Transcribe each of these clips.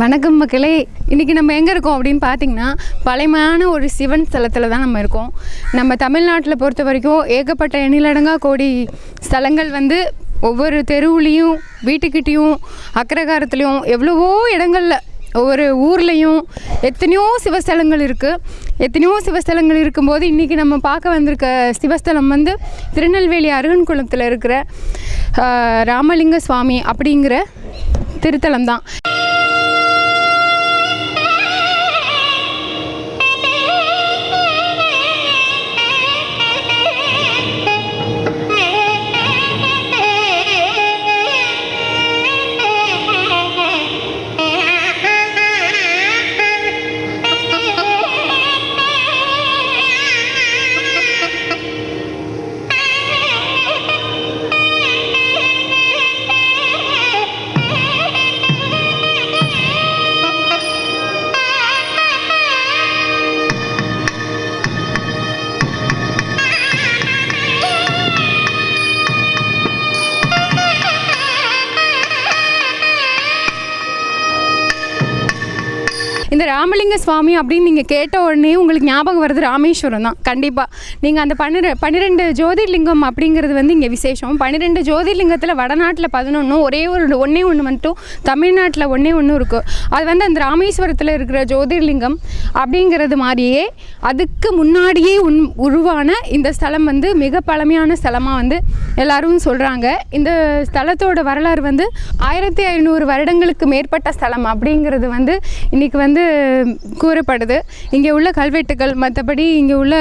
வணக்கம் மக்களே. இன்றைக்கி நம்ம எங்கே இருக்கோம் அப்படின்னு பார்த்தீங்கன்னா பழமையான ஒரு சிவன் ஸ்தலத்தில் தான் நம்ம இருக்கோம். நம்ம தமிழ்நாட்டில் பொறுத்த வரைக்கும் ஏகப்பட்ட எண்ணிலடங்கா கோடி ஸ்தலங்கள் வந்து ஒவ்வொரு தெருவுலேயும் வீட்டுக்கிட்டேயும் அக்ரகாரத்துலேயும் எவ்வளவோ இடங்களில் ஒவ்வொரு ஊர்லேயும் எத்தனையோ சிவஸ்தலங்கள் இருக்குது எத்தனையோ சிவஸ்தலங்கள் இருக்கும்போது இன்றைக்கி நம்ம பார்க்க வந்திருக்க சிவஸ்தலம் வந்து திருநெல்வேலி அருகன்குளத்தில் இருக்கிற ராமலிங்க சுவாமி அப்படிங்கிற திருத்தலம் தான். சுவாமி அப்படின்னு நீங்கள் கேட்ட உடனே உங்களுக்கு ஞாபகம் வருது ராமேஸ்வரம் தான். கண்டிப்பாக நீங்கள் அந்த பன்னிரெ பன்னிரெண்டு ஜோதிர்லிங்கம் அப்படிங்கிறது வந்து இங்கே விசேஷம். பன்னிரெண்டு ஜோதிர்லிங்கத்தில் வடநாட்டில் பதினொன்றும் ஒரே ஒரு ஒன்றே ஒன்று மட்டும் தமிழ்நாட்டில் ஒன்றே ஒன்று இருக்கும் அது வந்து அந்த ராமேஸ்வரத்தில் இருக்கிற ஜோதிர்லிங்கம் அப்படிங்கிறது மாதிரியே அதுக்கு முன்னாடியே உன் உருவான இந்த ஸ்தலம் வந்து மிக பழமையான ஸ்தலமாக வந்து எல்லாரும் சொல்கிறாங்க இந்த ஸ்தலத்தோட வரலாறு வந்து ஆயிரத்தி ஐநூறு வருடங்களுக்கு மேற்பட்ட ஸ்தலம் அப்படிங்கிறது வந்து இன்றைக்கி வந்து கூறப்படுது. இங்கே உள்ள கல்வெட்டுகள் மற்றபடி இங்கே உள்ள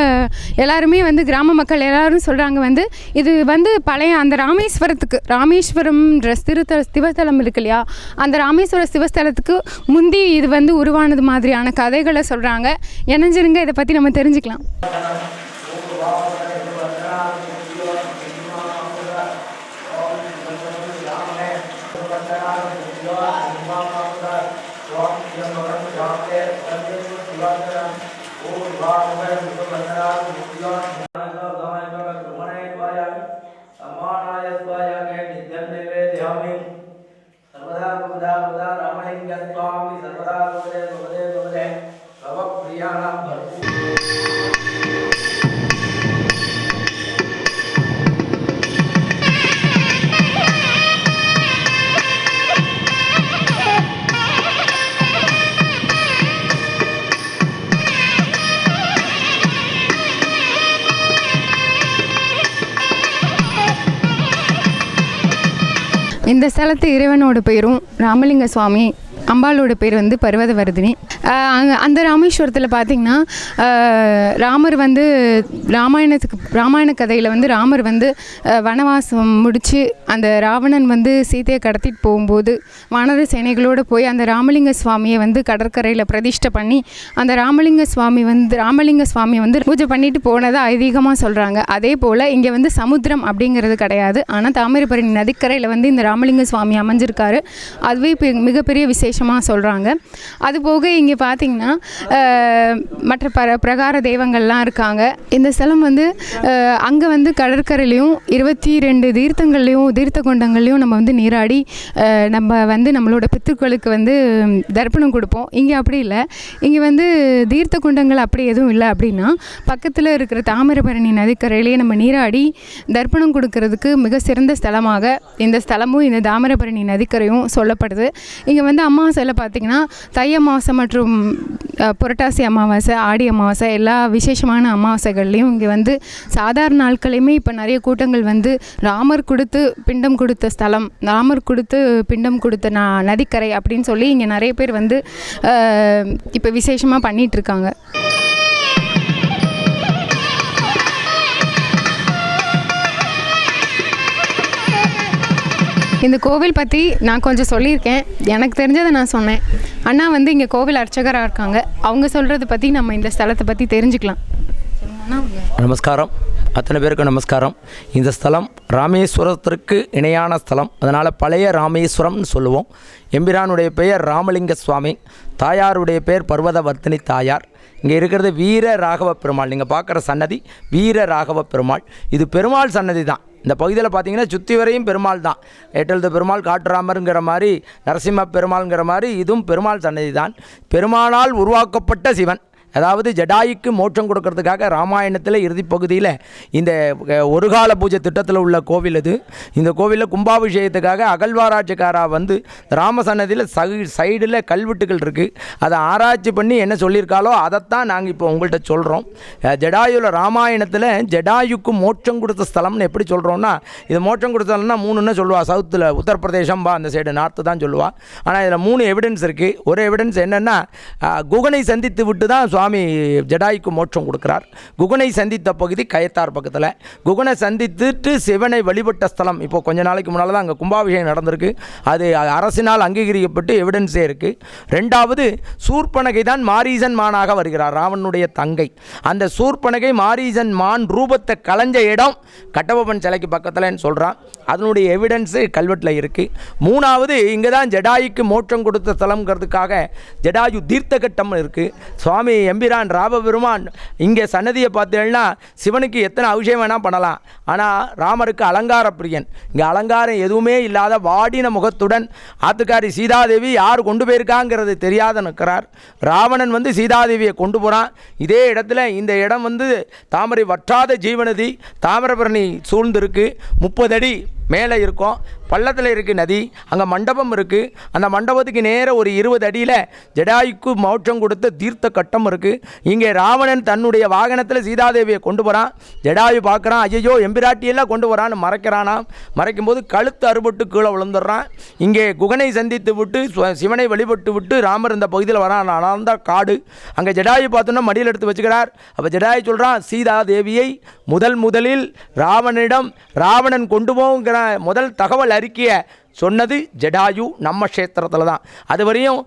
எல்லாருமே வந்து கிராம மக்கள் எல்லாரும் சொல்கிறாங்க வந்து இது வந்து பழைய அந்த ராமேஸ்வரத்துக்கு ராமேஸ்வரம்ன்ற திருத்தல சிவஸ்தலம் இருக்கு இல்லையா? அந்த ராமேஸ்வர சிவஸ்தலத்துக்கு முந்தி இது வந்து உருவானது மாதிரியான கதைகளை சொல்கிறாங்க இணைஞ்சிருங்க இதை பற்றி நம்ம தெரிஞ்சுக்கலாம். सुराचरा ओम भागवत இந்த ஸ்தலத்து இறைவனோட பேரும் ராமலிங்க சுவாமி அம்பாளோட பேர் வந்து பர்வத வர்தினி அந்த ராமேஸ்வரத்தில் பார்த்திங்கன்னா ராமர் வந்து ராமாயணத்துக்கு ராமாயண கதையில் வந்து ராமர் வந்து வனவாசம் முடித்து அந்த ராவணன் வந்து சீதையை கடத்திட்டு போகும்போது வானர சேனைகளோடு போய் அந்த ராமலிங்க சுவாமியை வந்து கடற்கரையில் பிரதிஷ்டை பண்ணி அந்த ராமலிங்க சுவாமி வந்து ராமலிங்க சுவாமி வந்து பூஜை பண்ணிட்டு போனதை ஐதீகமாக சொல்கிறாங்க அதே போல் இங்கே வந்து சமுத்திரம் அப்படிங்கிறது கிடையாது. ஆனால் தாமிரபரணி நதிக்கரையில் வந்து இந்த ராமலிங்க சுவாமி அமைஞ்சிருக்காரு. அதுவே இப்போ மிகப்பெரிய விசேஷமாக சொல்கிறாங்க அதுபோக இங்கே பார்த்தீங்கன்னா மற்ற பர பிரகார தெய்வங்கள்லாம் இருக்காங்க. இந்த ஸ்தலம் வந்து அங்கே வந்து கடற்கரையிலையும் இருபத்தி ரெண்டு தீர்த்தங்கள்லையும் தீர்த்த குண்டங்கள்லையும் நம்ம வந்து நீராடி நம்ம வந்து நம்மளோட பித்துக்களுக்கு வந்து தர்ப்பணம் கொடுப்போம். இங்கே அப்படி இல்லை. இங்கே வந்து தீர்த்த குண்டங்கள் அப்படி எதுவும் இல்லை அப்படின்னா பக்கத்தில் இருக்கிற தாமிரபரணி நதிக்கரையிலேயே நம்ம நீராடி தர்ப்பணம் கொடுக்கறதுக்கு மிக சிறந்த ஸ்தலமாக இந்த ஸ்தலமும் இந்த தாமிரபரணி நதிக்கரையும் சொல்லப்படுது. இங்கே வந்து அமாவாசையில் பார்த்திங்கன்னா தை அமாவாசை மற்றும் புரட்டாசி அமாவாசை ஆடி அமாவாசை எல்லா விசேஷமான அமாவாசைகள்லேயும் இங்கே வந்து சாதாரண நாட்களையுமே இப்போ நிறைய கூட்டங்கள் வந்து ராமர் கொடுத்து பிண்டம் கொடுத்த ஸ்தலம் ராமர் கொடுத்து பிண்டம் கொடுத்த நா நதிக்கரை அப்படின்னு சொல்லி இங்கே நிறைய பேர் வந்து இப்போ விசேஷமாக பண்ணிகிட்ருக்காங்க இந்த கோவில் பற்றி நான் கொஞ்சம் சொல்லியிருக்கேன். எனக்கு தெரிஞ்சதை நான் சொன்னேன். அண்ணா வந்து இங்கே கோவில் அர்ச்சகராக இருக்காங்க. அவங்க சொல்கிறத பற்றி நம்ம இந்த ஸ்தலத்தை பற்றி தெரிஞ்சுக்கலாம். நமஸ்காரம். அத்தனை பேருக்கும் நமஸ்காரம். இந்த ஸ்தலம் ராமேஸ்வரத்திற்கு இணையான ஸ்தலம். அதனால் பழைய ராமேஸ்வரம்னு சொல்லுவோம். எம்பிரானுடைய பெயர் ராமலிங்க சுவாமி. தாயாருடைய பெயர் பர்வதவர்த்தினி தாயார். இங்கே இருக்கிறது வீர ராகவ பெருமாள். நீங்கள் பார்க்குற சன்னதி வீர ராகவ பெருமாள். இது பெருமாள் சன்னதி தான். இந்த பகுதியில் பார்த்தீங்கன்னா சுற்றி வரையும் பெருமாள் தான். ஏற்றெழுத்த பெருமாள் காட்டுராமருங்கிற மாதிரி நரசிம்ம பெருமாள்ங்கிற மாதிரி இதுவும் பெருமாள் சன்னதி தான் பெருமாளால் உருவாக்கப்பட்ட சிவன். அதாவது ஜடாயுக்கு மோட்சம் கொடுக்கறதுக்காக ராமாயணத்தில் இறுதி பகுதியில் இந்த ஒரு கால பூஜை திட்டத்தில் உள்ள கோவில் இது இந்த கோவிலில் கும்பாபிஷேகத்துக்காக அகழ்வாராய்ச்சிக்காரா வந்து ராமசன்னதியில் சை சைடில் கல்வெட்டுகள் இருக்குது அதை ஆராய்ச்சி பண்ணி என்ன சொல்லியிருக்காளோ அதைத்தான் நாங்கள் இப்போ உங்கள்கிட்ட சொல்கிறோம் ஜடாயுல ராமாயணத்தில் ஜடாயுக்கு மோட்சம் கொடுத்த ஸ்தலம்னு எப்படி சொல்கிறோன்னா இது மோட்சம் கொடுத்த மூணுன்னு சொல்லுவா. சவுத்தில் உத்தரப்பிரதேசம் பா அந்த சைடு நார்த்து தான் சொல்லுவாள் ஆனால் இதில் மூணு எவிடன்ஸ் இருக்குது ஒரு எவிடன்ஸ் என்னென்னா குகனை சந்தித்து விட்டு தான் சுவாமி ஜடாய்க்கு மோட்சம் கொடுக்குறார். குகனை சந்தித்த பகுதி கயத்தார் பக்கத்தில். குகனை சந்தித்துட்டு சிவனை வழிபட்ட ஸ்தலம். இப்போ கொஞ்ச நாளைக்கு முன்னால் தான் அங்கே கும்பாபிஷேகம் நடந்திருக்கு. அது அரசினால் அங்கீகரிக்கப்பட்டு எவிடன்ஸே இருக்குது ரெண்டாவது சூர்பனகை தான் மாரீசன் மானாக வருகிறார் ராவனுடைய தங்கை. அந்த சூர்பனகை மாரீசன் மான் ரூபத்தை கலைஞ்ச இடம் கட்டபொம்மன் சிலைக்கு பக்கத்தில்னு சொல்கிறான் அதனுடைய எவிடன்ஸு கல்வெட்டில் இருக்குது மூணாவது இங்கே தான் ஜடாய்க்கு மோட்சம் கொடுத்த ஸ்தலம்ங்கிறதுக்காக ஜடாயு தீர்த்த கட்டம் இருக்குது சுவாமி எம்பிரான் ராபபெருமான் இங்கே சன்னதியை பார்த்தேன்னா சிவனுக்கு எத்தனை அபிஷேகம் வேணால் பண்ணலாம். ஆனால் ராமருக்கு அலங்கார பிரியன். இங்கே அலங்காரம் எதுவுமே இல்லாத வாடின முகத்துடன் ஆத்துக்காரி சீதாதேவி யார் கொண்டு போயிருக்காங்கிறது தெரியாத நிற்கிறார். ராவணன் வந்து சீதாதேவியை கொண்டு போகிறான் இதே இடத்துல இந்த இடம் வந்து தாமரை வற்றாத ஜீவநதி தாமிரபரணி சூழ்ந்திருக்கு. முப்பது அடி மேலே இருக்கும். பள்ளத்தில் இருக்குது நதி. அங்கே மண்டபம் இருக்குது அந்த மண்டபத்துக்கு நேர ஒரு இருபது அடியில் ஜடாயுக்கு மோட்சம் கொடுத்த தீர்த்த கட்டம் இருக்குது இங்கே ராவணன் தன்னுடைய வாகனத்தில் சீதாதேவியை கொண்டு போகிறான் ஜடாயு பார்க்குறான் ஐயோ எம்பிராட்டியெல்லாம் கொண்டு வரான்னு மறைக்கிறானாம் மறைக்கும்போது கழுத்து அறுபட்டு கீழே விழுந்துடுறான். இங்கே குகனை சந்தித்து விட்டு சிவனை வழிபட்டு விட்டு ராமர் இந்த பகுதியில் வரான். அனந்த காடு. அங்கே ஜடாயு பார்த்தோன்னா மடியில் எடுத்து வச்சுக்கிறார். அப்போ ஜடாயு சொல்கிறான் சீதாதேவியை முதல் முதலில் ராவணனிடம் ராவணன் கொண்டு போங்கிற முதல் தகவல் அறிக்கையை சொன்னது ஜடாயு நம்ம க்ஷேத்திரத்தில் தான். அது வரையும்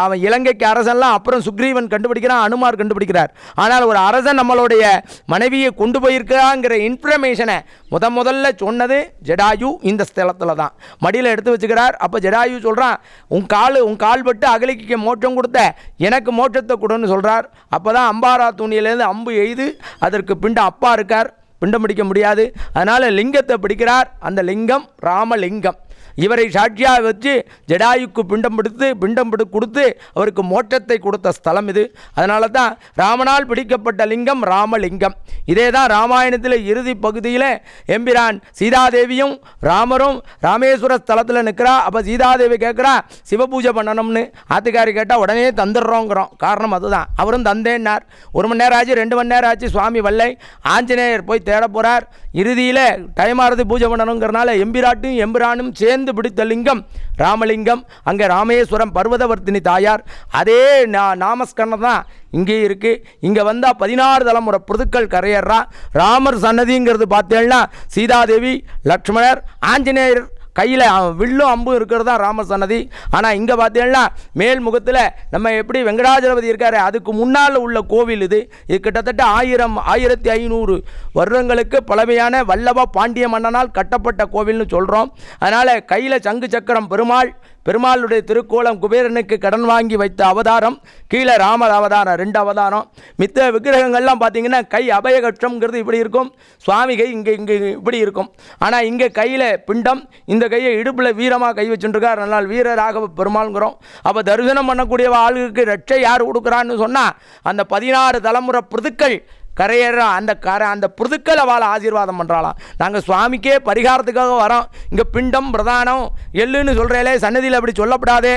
அவன் இலங்கைக்கு அரசன்லாம் அப்புறம் சுக்ரீவன் கண்டுபிடிக்கிறான் அனுமார் கண்டுபிடிக்கிறார். ஆனால் ஒரு அரசன் நம்மளுடைய மனைவியை கொண்டு போயிருக்கிறாங்கிற இன்ஃபர்மேஷனை முத முதல்ல சொன்னது ஜடாயு இந்த ஸ்தலத்தில் தான். மடியில் எடுத்து வச்சுக்கிறார். அப்போ ஜடாயு சொல்கிறான் உன் கால் உன் கால் பட்டு அகலிக்கு மோட்சம் கொடுத்த எனக்கு மோட்சத்தை கொடுன்னு சொல்கிறார் அப்போ தான் அம்பாரா துணியிலேருந்து அம்பு எய்து அதற்கு பிண்ட அப்பா இருக்கார். பிண்டம் பிடிக்க முடியாது. அதனால் லிங்கத்தை பிடிக்கிறார் அந்த லிங்கம் ராமலிங்கம். இவரை சாட்சியாக வச்சு ஜடாயுக்கு பிண்டம் பிடித்து பிண்டம் பிடி கொடுத்து அவருக்கு மோட்சத்தை கொடுத்த ஸ்தலம் இது. அதனால தான் ராமனால் பிடிக்கப்பட்ட லிங்கம் ராமலிங்கம். இதே தான் ராமாயணத்தில் இறுதி பகுதியில் எம்பிரான் சீதாதேவியும் ராமரும் ராமேஸ்வர ஸ்தலத்தில் நிற்கிறா அப்போ சீதாதேவி கேட்குறா சிவபூஜை பண்ணணும்னு. ஆத்துக்காரி கேட்டால் உடனே தந்துடுறோங்கிறோம். காரணம் அதுதான். அவரும் தந்தேன்னார். ஒரு மணி நேரம் ஆச்சு ரெண்டு மணி நேரம் ஆச்சு சுவாமி வல்லை. ஆஞ்சநேயர் போய் தேட போகிறார் இறுதியில் டைம் ஆறுது பூஜை பண்ணணுங்கிறனால எம்பிராட்டும் எம்பிரானும் சேர்ந்து பிடித்த லிங்கம் ராமலிங்கம். அங்கே ராமேஸ்வரம் பர்வதவர்த்தினி தாயார். அதே நா நாமஸ்கரணம் தான் இங்கே இருக்குது இங்கே வந்தால் பதினாறு தலைமுறை புதுக்கள் கரையேறா. ராமர் சன்னதிங்கிறது பார்த்தேன்னா சீதாதேவி லக்ஷ்மணர் ஆஞ்சநேயர் கையில் வில்லும் அம்பும் இருக்கிறது தான் ராம சன்னதி. ஆனால் இங்கே பார்த்தீங்கன்னா மேல் முகத்தில் நம்ம எப்படி வெங்கடாஜலபதி இருக்கார் அதுக்கு முன்னால் உள்ள கோவில் இது. இது கிட்டத்தட்ட ஆயிரம் ஆயிரத்தி ஐநூறு வருடங்களுக்கு பழமையான வல்லப பாண்டிய மன்னனால் கட்டப்பட்ட கோவில்னு சொல்கிறோம் அதனால் கையில் சங்கு சக்கரம் பெருமாள் பெருமாளுடைய திருக்கோலம் குபேரனுக்கு கடன் வாங்கி வைத்த அவதாரம் கீழே ராமர் அவதாரம் ரெண்டு அவதாரம். மித்த விக்கிரகங்கள்லாம் பார்த்தீங்கன்னா கை அபயகட்சம்ங்கிறது இப்படி இருக்கும். சுவாமி கை இங்கே இங்கே இப்படி இருக்கும். ஆனால் இங்கே கையில் பிண்டம் இந்த கையை இடுப்பில் வீரமாக கை வச்சுட்டுருக்கார். அதனால் வீரராகவ பெருமாள்ங்கிறோம். அப்போ தரிசனம் பண்ணக்கூடிய ஆளுக்கு ரட்சை யார் கொடுக்குறான்னு சொன்னால் அந்த பதினாறு தலைமுறை பிரதுக்கள் கரையேற அந்த கரை அந்த புதுக்கள் அவளை ஆசீர்வாதம் பண்ணுறாளாம் நாங்கள் சுவாமிக்கே பரிகாரத்துக்காக வரோம். இங்கே பிண்டம் பிரதானம் எள்ளுன்னு சொல்கிறேலே சன்னதியில் அப்படி சொல்லப்படாதே.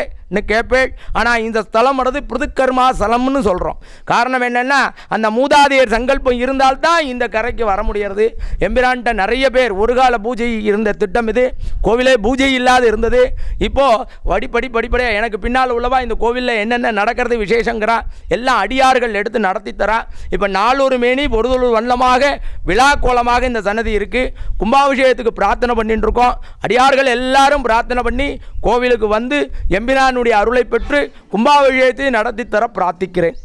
கேட்பேள் ஆனால் இந்த ஸ்தலம் பிருதுக்கர்மா ஸ்தலம்னு சொல்கிறோம் காரணம் என்னென்னா அந்த மூதாதையர் சங்கல்பம் இருந்தால்தான் இந்த கரைக்கு வர முடியறது. எம்பிரான்ட்ட நிறைய பேர் ஒரு கால பூஜை இருந்த திட்டம் இது. கோவிலே பூஜை இல்லாத இருந்தது. இப்போது வடிப்படி படிப்படியாக எனக்கு பின்னால் உள்ளவா இந்த கோவிலில் என்னென்ன நடக்கிறது விசேஷங்கிறா எல்லாம் அடியார்கள் எடுத்து நடத்தி தரா. இப்போ நாலூறு மேனி பொறுதொரு வண்ணமாக விழா கோலமாக இந்த சன்னதி இருக்குது கும்பாபிஷேகத்துக்கு பிரார்த்தனை பண்ணிட்டு இருக்கோம். அடியார்கள் எல்லாரும் பிரார்த்தனை பண்ணி கோவிலுக்கு வந்து எம்பிரான் முருகனுடைய அருளை பெற்று கும்பாபிஷேகத்தை நடத்தி தர பிரார்த்திக்கிறேன்.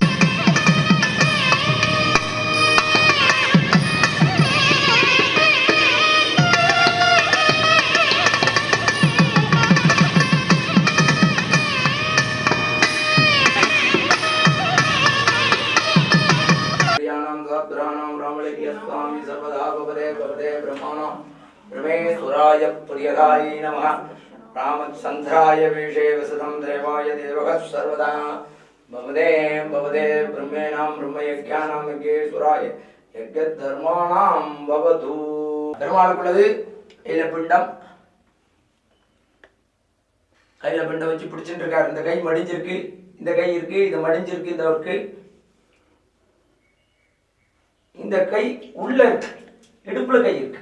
பிரம்மேஸ்வராய பிரியகாய நம ராமச்சந்திராய விஷே வசதம் தேவாய தேவக சர்வதா பவதே பவதே பிரம்மேணாம் பிரம்மயஜானாம் யஜ்ஞேஸ்வராய யஜ்ஞ தர்மானாம் பவது பெருமாளுக்குள்ளது கையில பிண்டம் கையில பிண்டம் வச்சு பிடிச்சிட்டு இருக்காரு இந்த கை மடிஞ்சிருக்கு இந்த கை இருக்கு இது மடிஞ்சிருக்கு இந்த இருக்கு இந்த கை உள்ள இருக்கு இடுப்புல கை இருக்கு.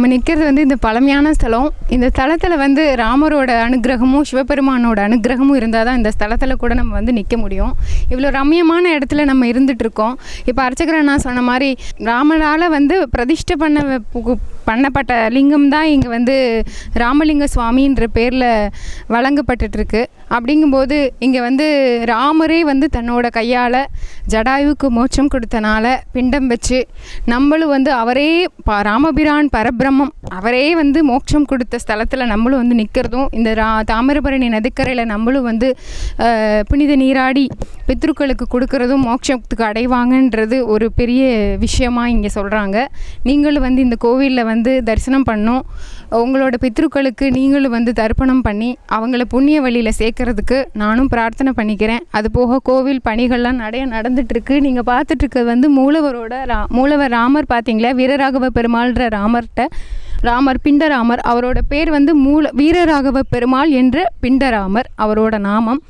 நம்ம நிற்கிறது வந்து இந்த பழமையான ஸ்தலம். இந்த ஸ்தலத்தில் வந்து ராமரோட அனுக்கிரகமும் சிவபெருமானோட அனுகிரகமும் இருந்தால் தான் இந்த ஸ்தலத்தில் கூட நம்ம வந்து நிற்க முடியும். இவ்வளோ ரம்மியமான இடத்துல நம்ம இருந்துகிட்ருக்கோம் இப்போ அர்ச்சகர் நான் சொன்ன மாதிரி ராமரால் வந்து பிரதிஷ்டை பண்ண பண்ணப்பட்ட லிங்கம் தான் இங்கே வந்து ராமலிங்க சுவாமின்ற பேரில் வழங்கப்பட்டுருக்கு அப்படிங்கும்போது இங்கே வந்து ராமரே வந்து தன்னோட கையால் ஜடாயுவுக்கு மோட்சம் கொடுத்தனால பிண்டம் வச்சு நம்மளும் வந்து அவரே ப ராமபிரான் பரபிரம்மம் அவரே வந்து மோட்சம் கொடுத்த ஸ்தலத்தில் நம்மளும் வந்து நிற்கிறதும் இந்த ரா தாமிரபரணி நதிக்கரையில் நம்மளும் வந்து புனித நீராடி பித்ருக்களுக்கு கொடுக்கறதும் மோட்சத்துக்கு அடைவாங்கன்றது ஒரு பெரிய விஷயமாக இங்கே சொல்கிறாங்க நீங்களும் வந்து இந்த கோவிலில் வந்து தரிசனம் பண்ணோம். உங்களோட பித்ருக்களுக்கு நீங்களும் வந்து தர்ப்பணம் பண்ணி அவங்கள புண்ணிய வழியில் சேர்க்கறதுக்கு நானும் பிரார்த்தனை பண்ணிக்கிறேன். அது போக கோவில் பணிகள்லாம் நிறைய நடந்துட்டுருக்கு. நீங்கள் பார்த்துட்ருக்கிறது வந்து மூலவரோட ரா மூலவர் ராமர் பார்த்தீங்களா? வீரராகவ பெருமாள்ன்ற ராமர்கிட்ட ராமர் பிண்டராமர் அவரோட பேர் வந்து மூல வீரராகவ பெருமாள் என்ற பிண்டராமர் அவரோட நாமம்.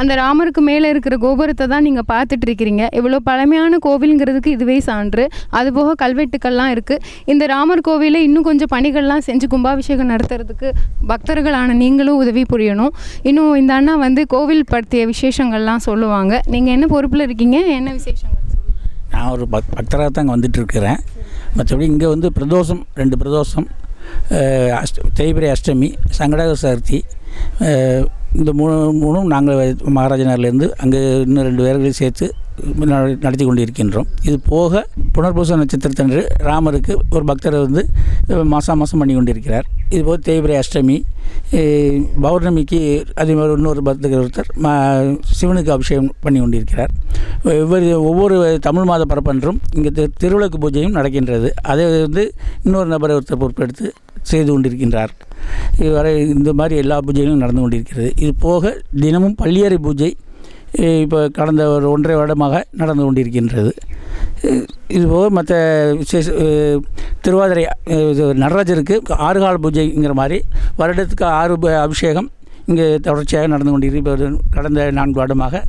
அந்த ராமருக்கு மேலே இருக்கிற கோபுரத்தை தான் நீங்கள் பார்த்துட்டு இருக்கிறீங்க. இவ்வளோ பழமையான கோவிலுங்கிறதுக்கு இதுவே சான்று. அதுபோக கல்வெட்டுக்கள்லாம் இருக்குது இந்த ராமர் கோவிலில் இன்னும் கொஞ்சம் பணிகள்லாம் செஞ்சு கும்பாபிஷேகம் நடத்துறதுக்கு பக்தர்களான நீங்களும் உதவி புரியணும். இன்னும் இந்த அண்ணா வந்து கோவில் படுத்திய விசேஷங்கள்லாம் சொல்லுவாங்க. நீங்கள் என்ன பொறுப்பில் இருக்கீங்க? என்ன விசேஷங்கள் நான் ஒரு பக் பக்தராக தான் வந்துட்டு இருக்கிறேன். மற்றபடி இங்கே வந்து பிரதோஷம் ரெண்டு பிரதோஷம் அஷ்ட தேய்பிரை அஷ்டமி சங்கடக சதுர்த்தி இந்த மூணு மூணும் நாங்கள் மகாராஜனர்லேருந்து அங்கே இன்னும் ரெண்டு பேர்களையும் சேர்த்து நடத்தி கொண்டிருக்கின்றோம். இது போக புனர்பூச நட்சத்திரத்தன்று ராமருக்கு ஒரு பக்தர் வந்து மாதம் மாதம் பண்ணி கொண்டிருக்கிறார். இது போக தேய்பிரை அஷ்டமி பௌர்ணமிக்கு அதே மாதிரி இன்னொரு பக்தர் ஒருத்தர் ம சிவனுக்கு அபிஷேகம் பண்ணி கொண்டிருக்கிறார். ஒவ்வொரு ஒவ்வொரு தமிழ் மாத பரப்பன்றும் இங்கே திரு திருவிளக்கு பூஜையும் நடக்கின்றது. அதை வந்து இன்னொரு நபரை ஒருத்தர் பொறுப்பெடுத்து செய்து கொண்டிருக்கின்றார். இதுவரை இந்த மாதிரி எல்லா பூஜைகளும் நடந்து கொண்டிருக்கிறது. இது போக தினமும் பள்ளியறை பூஜை இப்போ கடந்த ஒரு ஒன்றரை வருடமாக நடந்து கொண்டிருக்கின்றது. இதுபோக இது மற்ற விசேஷ திருவாதிரை இது நடராஜருக்கு ஆறுகால் பூஜைங்கிற மாதிரி வருடத்துக்கு ஆறு அபிஷேகம் இங்கே தொடர்ச்சியாக நடந்து கொண்டிருக்கு ஒரு கடந்த நான்கு வருடமாக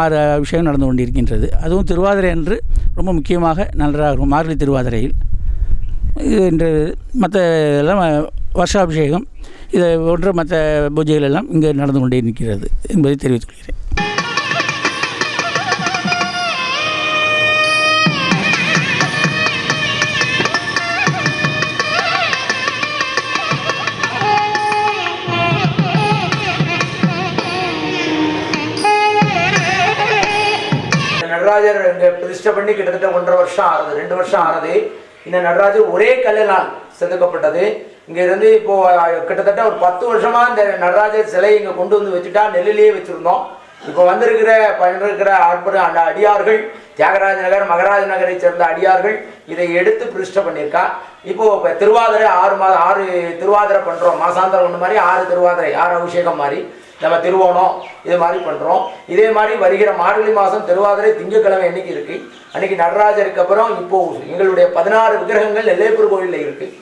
ஆறு அபிஷேகம் நடந்து கொண்டிருக்கின்றது. அதுவும் திருவாதிரை அன்று ரொம்ப முக்கியமாக நன்றாக இருக்கும் மார்கழி திருவாதிரையில். இது இன்று மற்ற எல்லாம் வருஷாபிஷேகம் இதை போன்ற மற்ற பூஜைகள் எல்லாம் இங்கே நடந்து கொண்டே இருக்கிறது என்பதை தெரிவித்துக் நடராஜர் இங்கே பிரதிஷ்டை பண்ணி கிட்டத்தட்ட ஒன்றரை வருஷம் ஆறுது ரெண்டு வருஷம் ஆறுது இந்த நடராஜர் ஒரே கல்லினால் செதுக்கப்பட்டது. இங்கே இருந்து இப்போ கிட்டத்தட்ட ஒரு பத்து வருஷமா இந்த நடராஜர் சிலை இங்கே கொண்டு வந்து வச்சுட்டா நெல்லிலேயே வச்சுருந்தோம். இப்போ வந்திருக்கிற பண்ணிருக்கிற ஆட்புற அந்த அடியார்கள் தியாகராஜ நகர் மகராஜ நகரை சேர்ந்த அடியார்கள் இதை எடுத்து பிரதிஷ்டை பண்ணியிருக்கா. இப்போ இப்போ திருவாதிரை ஆறு மாதம் ஆறு திருவாதிரை பண்ணுறோம் மாசாந்தரம் ஒன்று மாதிரி ஆறு திருவாதிரை ஆறு அபிஷேகம் மாதிரி. நம்ம திருவோணம் இது மாதிரி பண்ணுறோம் இதே மாதிரி வருகிற மார்கழி மாதம் திருவாதிரை திங்கட்கிழமை என்னைக்கு இருக்குது அன்னைக்கு நடராஜருக்கு அப்புறம் இப்போது எங்களுடைய பதினாறு விக்கிரகங்கள் நெல்லைப்பூர் கோயிலில் இருக்குது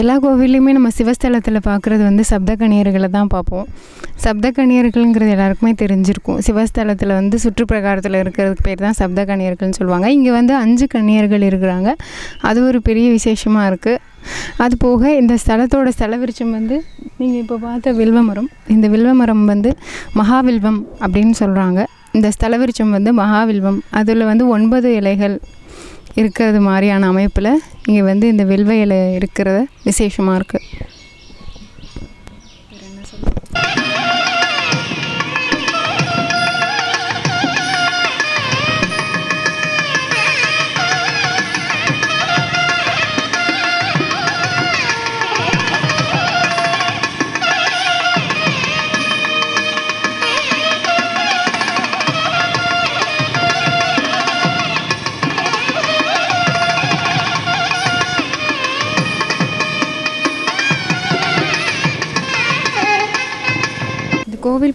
எல்லா கோவில்லையுமே நம்ம சிவஸ்தலத்தில் பார்க்குறது வந்து சப்த கணியர்களை தான் பார்ப்போம் சப்த கன்னியர்கள்ங்கிறது எல்லாருக்குமே தெரிஞ்சிருக்கும். சிவஸ்தலத்தில் வந்து சுற்றுப்பிரகாரத்தில் இருக்கிறதுக்கு பேர் தான் சப்த கணியர்கள்னு சொல்லுவாங்க. இங்கே வந்து அஞ்சு கணியர்கள் இருக்கிறாங்க. அது ஒரு பெரிய விசேஷமாக இருக்குது அது போக இந்த ஸ்தலத்தோட ஸ்தலவிருச்சம் வந்து நீங்கள் இப்போ பார்த்த வில்வமரம் இந்த வில்வமரம் வந்து மகாவில்வம் அப்படின்னு சொல்கிறாங்க இந்த ஸ்தலவிருச்சம் வந்து மகாவில்வம். அதில் வந்து ஒன்பது இலைகள் இருக்கிறது மாதிரியான அமைப்பில் இங்கே வந்து இந்த வெல்வையில் இருக்கிறத விசேஷமாக இருக்குது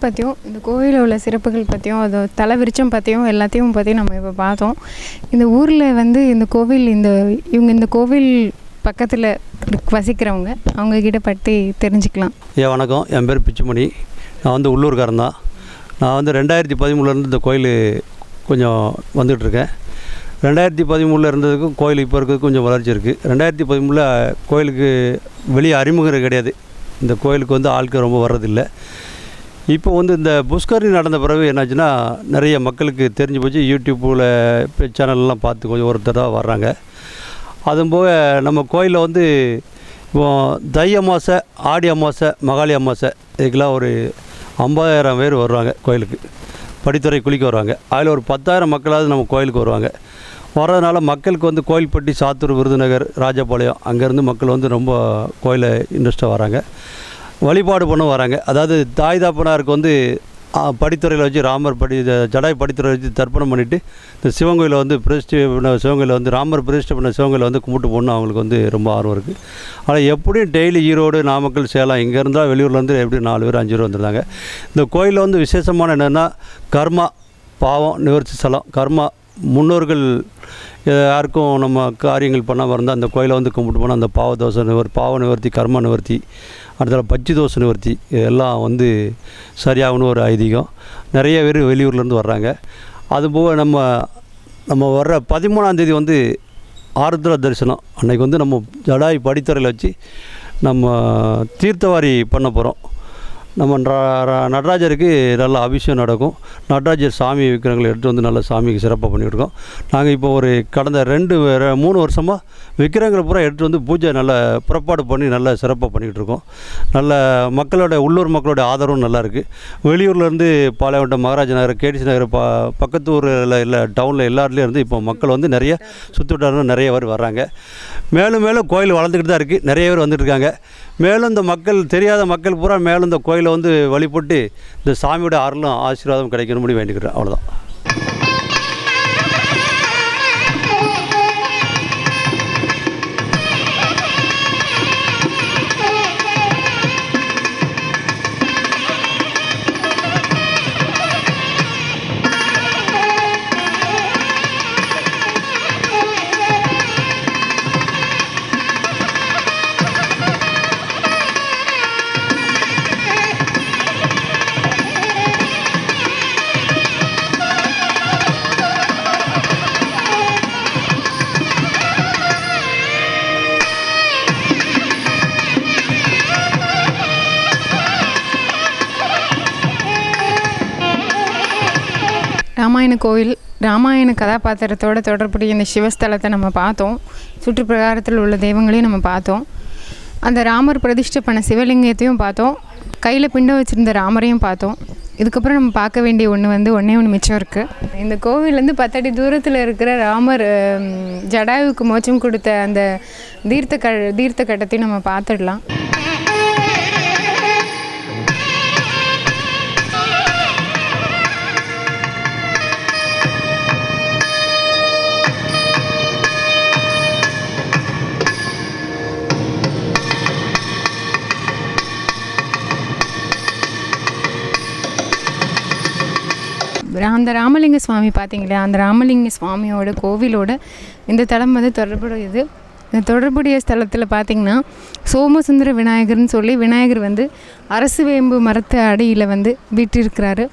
பற்றியும் இந்த கோவிலில் உள்ள சிறப்புகள் பற்றியும் அது தலை விருச்சம் பற்றியும் எல்லாத்தையும் பற்றியும் நம்ம இப்போ பார்த்தோம். இந்த ஊரில் வந்து இந்த கோவில் இந்த இவங்க இந்த கோவில் பக்கத்தில் வசிக்கிறவங்க அவங்கக்கிட்ட பற்றி தெரிஞ்சுக்கலாம். ஏ வணக்கம். என் பேர் பிச்சுமணி. நான் வந்து உள்ளூர்காரன் தான். நான் வந்து ரெண்டாயிரத்தி பதிமூணுலேருந்து இந்த கோயில் கொஞ்சம் வந்துகிட்ருக்கேன் ரெண்டாயிரத்தி பதிமூணில் இருந்ததுக்கும் கோயில் இப்போ இருக்கிறதுக்கு கொஞ்சம் வளர்ச்சி இருக்குது ரெண்டாயிரத்தி பதிமூணில் கோயிலுக்கு வெளியே அறிமுகம் கிடையாது. இந்த கோயிலுக்கு வந்து ஆட்கள் ரொம்ப வர்றதில்லை. இப்போ வந்து இந்த புஷ்கரணி நடந்த பிறகு என்னாச்சுன்னா நிறைய மக்களுக்கு தெரிஞ்சு போச்சு. யூடியூப்பில் சேனல்லாம் பார்த்து கொஞ்சம் ஒருத்தராக வர்றாங்க. அதுவும் போக நம்ம கோயிலில் வந்து இப்போ தை அமாவாசை ஆடி அமாவாசை மகாளி அமாவாசை இதுக்கெல்லாம் ஒரு ஐம்பதாயிரம் பேர் வருவாங்க கோயிலுக்கு. படித்துறை குளிக்க வருவாங்க அதில் ஒரு பத்தாயிரம் மக்களாவது நம்ம கோயிலுக்கு வருவாங்க. வர்றதுனால மக்களுக்கு வந்து கோயில்பட்டி சாத்தூர் விருதுநகர் ராஜபாளையம் அங்கேருந்து மக்கள் வந்து ரொம்ப கோயிலை இன்ட்ரெஸ்ட்டாக வராங்க. வழிபாடு பண்ண வராங்க. அதாவது தாய் தாப்பனாருக்கு வந்து படித்துறையில் வச்சு ராமர் படி ஜடாய் படித்துறையில் வச்சு தர்ப்பணம் பண்ணிவிட்டு இந்த சிவன் வந்து பிரதிஷ்டை பண்ண சிவன் வந்து ராமர் பிரதிஷ்டை பண்ண சிவன் வந்து கும்பிட்டு போகணும் அவங்களுக்கு வந்து ரொம்ப ஆர்வம் இருக்குது ஆனால் எப்படியும் டெய்லி ஈரோடு நாமக்கல் சேலம் இங்கே இருந்தால் வெளியூர்லேருந்து எப்படியும் நாலு பேர் அஞ்சு பேர் வந்துருந்தாங்க. இந்த கோயிலில் வந்து விசேஷமான என்னென்னா கர்மா பாவம் நிவர்த்தி ஸ்தலம். கர்மா முன்னோர்கள் யாருக்கும் நம்ம காரியங்கள் பண்ணாமல் இருந்தால் அந்த கோயிலை வந்து கும்பிட்டு போனால் அந்த பாவ தோசை நிவர் பாவ நிவர்த்தி கர்ம நிவர்த்தி அடுத்தது பஜ்ஜி தோசை நிவர்த்தி. எல்லாம் வந்து சரியாகணும் ஒரு ஐதீகம். நிறைய பேர் வெளியூர்லேருந்து வர்றாங்க. அதுபோக நம்ம நம்ம வர்ற பதிமூணாந்தேதி வந்து ஆருத்ரா தரிசனம். அன்னைக்கு வந்து நம்ம ஜடாய் படித்துறையில் வச்சு நம்ம தீர்த்தவாரி பண்ண போகிறோம் நம்ம நடராஜருக்கு நல்ல அபிஷேகம் நடக்கும். நடராஜர் சாமி விக்கிரங்களை எடுத்து வந்து நல்ல சாமிக்கு சிறப்பாக பண்ணிகிட்ருக்கோம் நாங்கள் இப்போ ஒரு கடந்த ரெண்டு மூணு வருஷமாக விக்கிரங்களை பூரா எடுத்து வந்து பூஜை நல்ல புறப்பாடு பண்ணி நல்ல சிறப்பாக பண்ணிகிட்டு இருக்கோம் நல்ல மக்களோட உள்ளூர் மக்களோட ஆதரவும் நல்லா இருக்குது வெளியூர்லேருந்து பாளையங்கோட்டம் மகாராஜ நகர் கேடிசி நகர் ப பக்கத்து ஊரில் இல்லை டவுனில் எல்லாத்துலேயும் இருந்து இப்போ மக்கள் வந்து நிறைய சுற்றுவட்டாரம் நிறைய பேர் வர்றாங்க. மேலும் மேலும் கோயில் வளர்ந்துக்கிட்டு தான் இருக்குது நிறைய பேர் வந்துட்டு இருக்காங்க. மேலும் இந்த மக்கள் தெரியாத மக்கள் பூரா மேலும் இந்த கோயில் வந்து வழிபட்டு இந்த சாமியோட அருளும் ஆசீர்வாதம் கிடைக்கணும்னு வேண்டிக்கிறேன். அவ்வளோதான் ராமாயண கோவில் ராமாயண கதாபாத்திரத்தோட தொடர்புடைய இந்த சிவஸ்தலத்தை நம்ம பார்த்தோம். சுற்றுப்பிரகாரத்தில் உள்ள தெய்வங்களையும் நம்ம பார்த்தோம். அந்த ராமர் பிரதிஷ்டை பண்ண சிவலிங்கத்தையும் பார்த்தோம். கையில் பிண்டம் வச்சுருந்த ராமரையும் பார்த்தோம். இதுக்கப்புறம் நம்ம பார்க்க வேண்டிய ஒன்று வந்து ஒன்றே ஒன்று மிச்சம் இருக்குது இந்த கோவிலேருந்து பத்தடி தூரத்தில் இருக்கிற ராமர் ஜடாயுவுக்கு மோச்சம் கொடுத்த அந்த தீர்த்த க தீர்த்த கட்டத்தையும் நம்ம பார்த்துடலாம். அந்த ராமலிங்க சுவாமி பார்த்தீங்களா அந்த ராமலிங்க சுவாமியோட கோவிலோட இந்த தலம் வந்து தொடர்புடையது. இந்த தொடர்புடைய ஸ்தலத்தில் பார்த்திங்கன்னா சோமசுந்தர விநாயகர்னு சொல்லி விநாயகர் வந்து அரசு வேம்பு மரத்து அடியில் வந்து விட்டிருக்கிறாரு.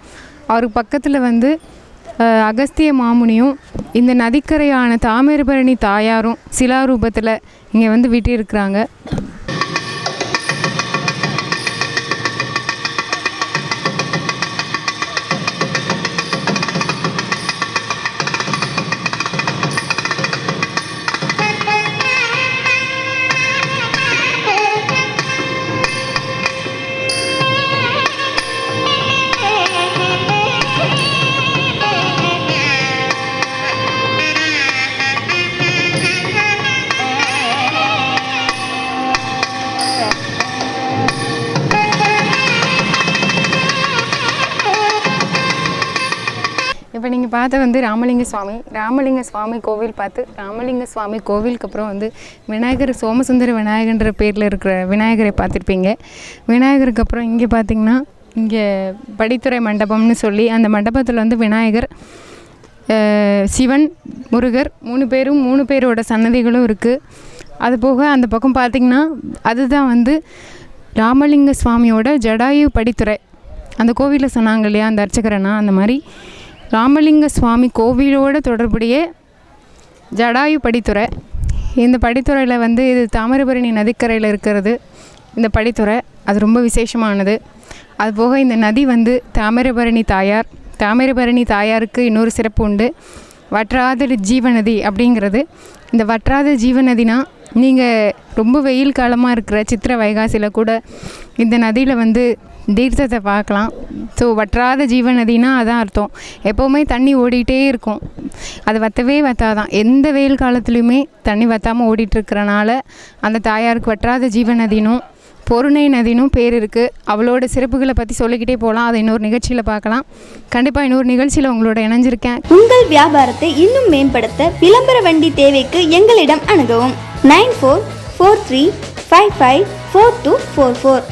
அவருக்கு பக்கத்தில் வந்து அகஸ்திய மாமுனியும் இந்த நதிக்கரையான தாமிரபரணி தாயாரும் சிலாரூபத்தில் இங்கே வந்து விட்டிருக்கிறாங்க. இப்போ நீங்கள் பார்த்த வந்து ராமலிங்க சுவாமி ராமலிங்க சுவாமி கோவில் பார்த்து ராமலிங்க சுவாமி கோவிலுக்கு அப்புறம் வந்து விநாயகர் சோமசுந்தர விநாயகன்ற பேரில் இருக்கிற விநாயகரை பார்த்துருப்பீங்க. விநாயகருக்கு அப்புறம் இங்கே பார்த்தீங்கன்னா இங்கே படித்துறை மண்டபம்னு சொல்லி அந்த மண்டபத்தில் வந்து விநாயகர் சிவன் முருகர் மூணு பேரும் மூணு பேரோட சன்னதிகளும் இருக்குது அது போக அந்த பக்கம் பார்த்திங்கன்னா அதுதான் வந்து ராமலிங்க சுவாமியோட ஜடாயு படித்துறை. அந்த கோவிலில் சொன்னாங்க இல்லையா அந்த அர்ச்சகரனா அந்த மாதிரி. ராமலிங்க சுவாமி கோவிலோட தொடர்புடைய ஜடாயு படித்துறை. இந்த படித்துறையில் வந்து இது தாமிரபரணி நதிக்கரையில் இருக்கிறது. இந்த படித்துறை அது ரொம்ப விசேஷமானது. அதுபோக இந்த நதி வந்து தாமிரபரணி தாயார். தாமிரபரணி தாயாருக்கு இன்னொரு சிறப்பு உண்டு. வற்றாத ஜீவநதி அப்படிங்கிறது. இந்த வற்றாத ஜீவநதினா நீங்கள் ரொம்ப வெயில் காலமாக இருக்கிற சித்திரை வைகாசியில் கூட இந்த நதியில் வந்து தீர்த்தத்தை பார்க்கலாம். ஸோ வற்றாத ஜீவநதினா அதான் அர்த்தம். எப்போவுமே தண்ணி ஓடிட்டே இருக்கும். அது வற்றவே வற்றாதான் எந்த வெயில் காலத்துலேயுமே தண்ணி வற்றாமல் ஓடிட்டுருக்கிறனால அந்த தாயாருக்கு வற்றாத ஜீவநதினும் பொருணை நதினும் பேர் இருக்குது அவளோட சிறப்புகளை பற்றி சொல்லிக்கிட்டே போகலாம் அதை இன்னொரு நிகழ்ச்சியில் பார்க்கலாம். கண்டிப்பாக இன்னொரு நிகழ்ச்சியில் உங்களோட இணைஞ்சிருக்கேன். உங்கள் வியாபாரத்தை இன்னும் மேம்படுத்த விளம்பர வண்டி தேவைக்கு எங்களிடம் அணுகவும். Nine four four three five five four two four four.